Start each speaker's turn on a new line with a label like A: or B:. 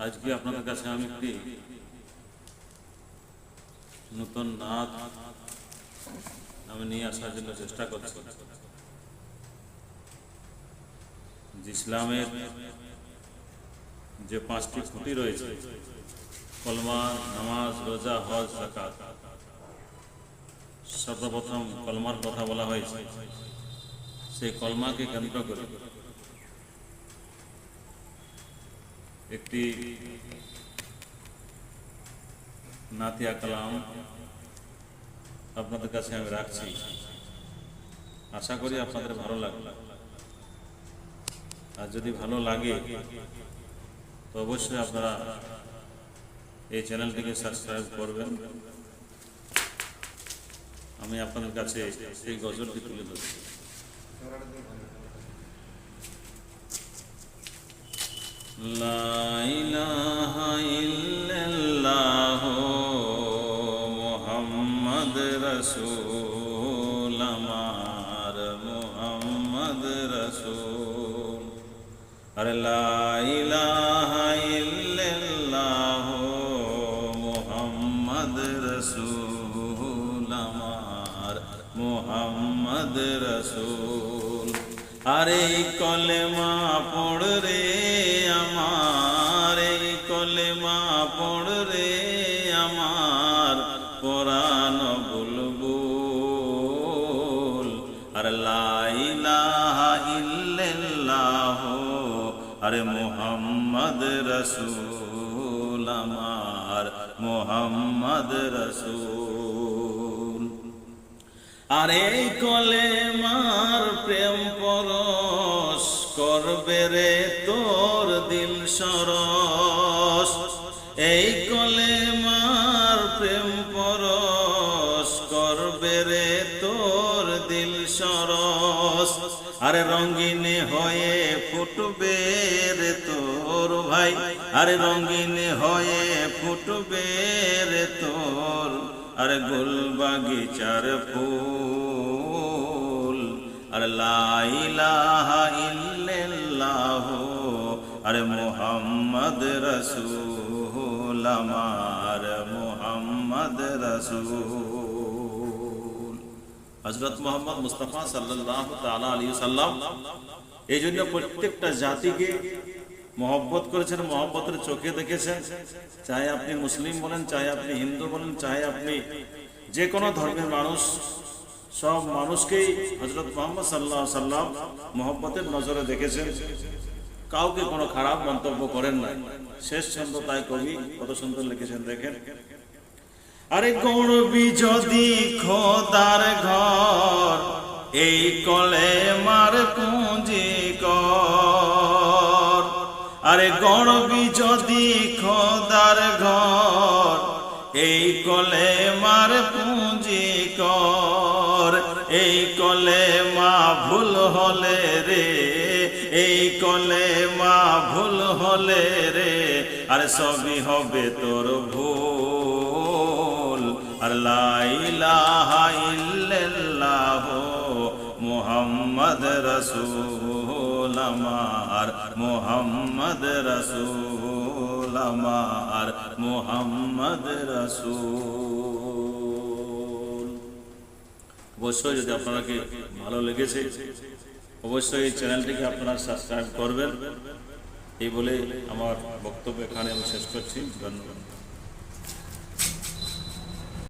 A: আজকে আপনাদের কাছে আমি একটি নতুন নাচ আমি নিয়ে আসার জন্য চেষ্টা করছি। ইসলামের যে পাঁচটি খুঁটি রয়েছে কলমা নামাজ, রোজা, হজ জাকাত সর্বপ্রথম কলমার কথা বলা হয়েছে। সেই কলমাকে কেন্দ্র করে একটি নাতিয়া কালাম আপনাদের কাছে আমি রাখছি। আশা করি আপনাদের ভালো লাগবে। আর যদি ভালো লাগে, তো অবশ্যই আপনারা এই চ্যানেলটিকে সাবস্ক্রাইব করবেন। আমি আপনাদের কাছে এই গজলটি তুলে ধরছি। মুহাম্মদ রাসূল। আরে লা রাসূল। আরে কলেমা পড় রে আমার কলেমা পড় রে আমার পরাণ বুলবুল। আর লাইলাহা আরে মোহাম্মদ রসুল আমার, মোহাম্মদ রসুল। আরে কলে মার প্রেম পরশ করবে রে তোর দিল সরস। এই কলে মার প্রেম পরশ করবে রে তোর দিল সরস। আরে রঙ্গিনে হয়ে ফুটবে রে তোর ভাই। আরে রঙ্গিনে হয়ে ফুটবে রে তোর আরে গোল বাগিচার ফুল, আরে লাইলাহা ইল্লাল্লাহ, আরে মোহাম্মদ রসুল, আমার মোহাম্মদ রসুল। হজরত মোহাম্মদ মুস্তাফা সাল্লাহ তালা আলী সাল্লাম এই জন্য প্রত্যেকটা জাতিকে মহব্বত করেছেন, মহব্বতের চোখে দেখেছেন। চাহে আপনি মুসলিম বলেন, চাহে আপনি হিন্দু বলেন, চাহে আপনি যে কোনো ধর্মের মানুষ। সব মানুষকেই হজরত মোহাম্মদ সাল্লাহ সাল্লাম মহব্বতের নজরে দেখেছেন। কাউকে কোনো খারাপ মন্তব্য করেন না শেষ ছন্দ তাই কবি কত সুন্দর লিখেছেন, দেখেন। আরে গড়বি যদি খোদার ঘর, এই কলে মার পুঁজি কর। আরে গড়বি যদি খোদার ঘর, এই কলে মার পুঁজি কর। এই কলে মা ভুল হলে রে, এই কলে মা ভুল হলে রে, আরে সবই হবে তোর ভুল। আর লাইলাহা মোহাম্মদ রসুল আমার মোহাম্মদ রসুল আমার মোহাম্মদ রসুল। অবশ্যই যদি আপনাকে ভালো লেগেছে, অবশ্যই এই চ্যানেলটিকে আপনারা সাবস্ক্রাইব করবেন। এই বলে আমার বক্তব্য এখানে আমি শেষ করছি। ধন্যবাদ।